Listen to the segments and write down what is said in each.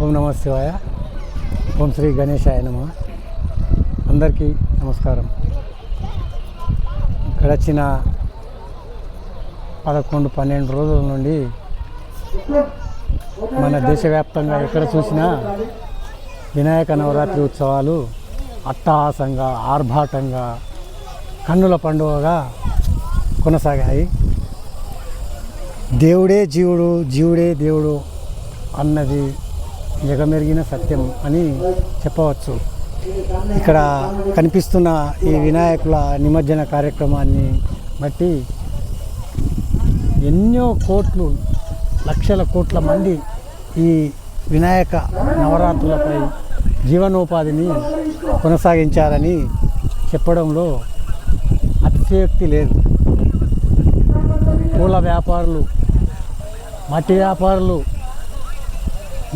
ఓం నమ శివాయ. ఓం శ్రీ గణేశాయ నమ. అందరికీ నమస్కారం. గడిచిన పదకొండు పన్నెండు రోజుల నుండి మన దేశవ్యాప్తంగా ఎక్కడ చూసినా వినాయక నవరాత్రి ఉత్సవాలు అట్టహాసంగా ఆర్భాటంగా కన్నుల పండుగగా కొనసాగాయి. దేవుడే జీవుడు జీవుడే దేవుడు అన్నది జగమెరిగిన సత్యం అని చెప్పవచ్చు. ఇక్కడ కనిపిస్తున్న ఈ వినాయకుల నిమజ్జన కార్యక్రమాన్ని బట్టి ఎన్నో కోట్లు లక్షల కోట్ల మంది ఈ వినాయక నవరాత్రులపై జీవనోపాధిని కొనసాగించారని చెప్పడంలో అతిశయోక్తి లేదు. పూల వ్యాపారులు మట్టి వ్యాపారులు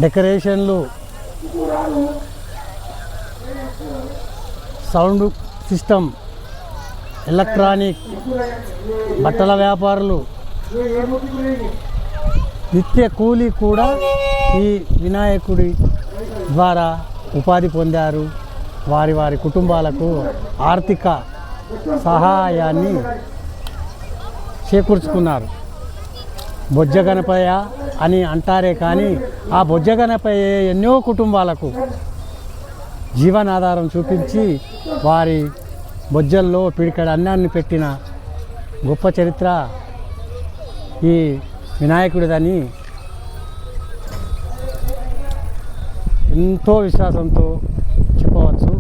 డెకరేషన్లు సౌండ్ సిస్టమ్ ఎలక్ట్రానిక్ బట్టల వ్యాపారులు నిత్య కూలీ కూడా ఈ వినాయకుడి ద్వారా ఉపాధి పొందారు. వారి వారి కుటుంబాలకు ఆర్థిక సహాయాన్ని చేకూర్చుకున్నారు. బొజ్జ గణపయ్య అని అంటారే కానీ ఆ బొజ్జగనపై ఎన్నో కుటుంబాలకు జీవనాధారం చూపించి వారి బొజ్జల్లో పిడికడ అన్నాన్ని పెట్టిన గొప్ప చరిత్ర ఈ వినాయకుడిదని ఎంతో విశ్వాసంతో చెప్పవచ్చు.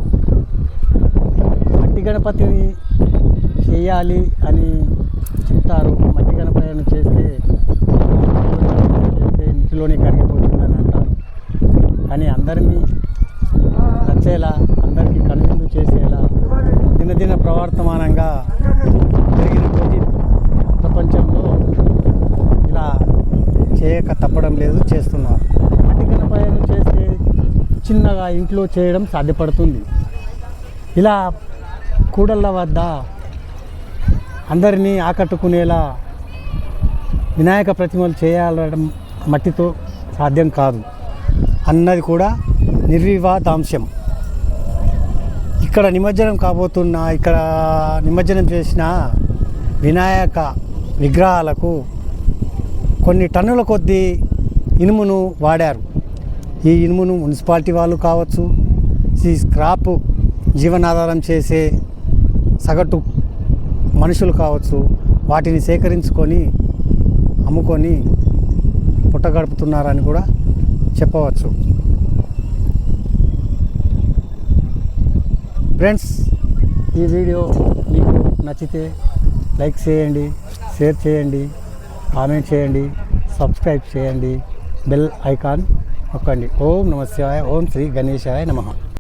మట్టి గణపతిని చేయాలి అని చెప్తారు. మట్టి గణపతిని చేస్తే చేస్తే కరిగిపోతుందని అంటారు కానీ అందరినీ నచ్చేలా అందరికీ కనువిందు చేసేలా దినదిన ప్రవర్తమానంగా పెరిగిన కొద్దీ ప్రపంచంలో ఇలా చేయక తప్పడం లేదు చేస్తున్నారు. మట్టి గణపతిని చేస్తే చిన్నగా ఇంట్లో చేయడం సాధ్యపడుతుంది. ఇలా కూడళ్ళ వద్ద అందరినీ ఆకట్టుకునేలా వినాయక ప్రతిమలు చేయాలడం మట్టితో సాధ్యం కాదు. అన్నది కూడా నిర్వివాదాంశం. ఇక్కడ నిమజ్జనం కాబోతున్న ఇక్కడ నిమజ్జనం చేసిన వినాయక విగ్రహాలకు కొన్ని టన్నుల కొద్దీ ఇనుమును వాడారు. ఈ ఇనుమును మున్సిపాలిటీ వాళ్ళు కావచ్చు ఈ స్క్రాప్ జీవనాధారం చేసే సగటు మనుషులు కావచ్చు వాటిని సేకరించుకొని అమ్ముకొని పుట్టగడుపుతున్నారని కూడా చెప్పవచ్చు. ఫ్రెండ్స్ ఈ వీడియో మీకు నచ్చితే లైక్ చేయండి షేర్ చేయండి కామెంట్ చేయండి సబ్స్క్రైబ్ చేయండి బెల్ ఐకాన్ నొక్కండి. ఓం నమ శివాయ ఓం శ్రీ గణేశాయ నమః.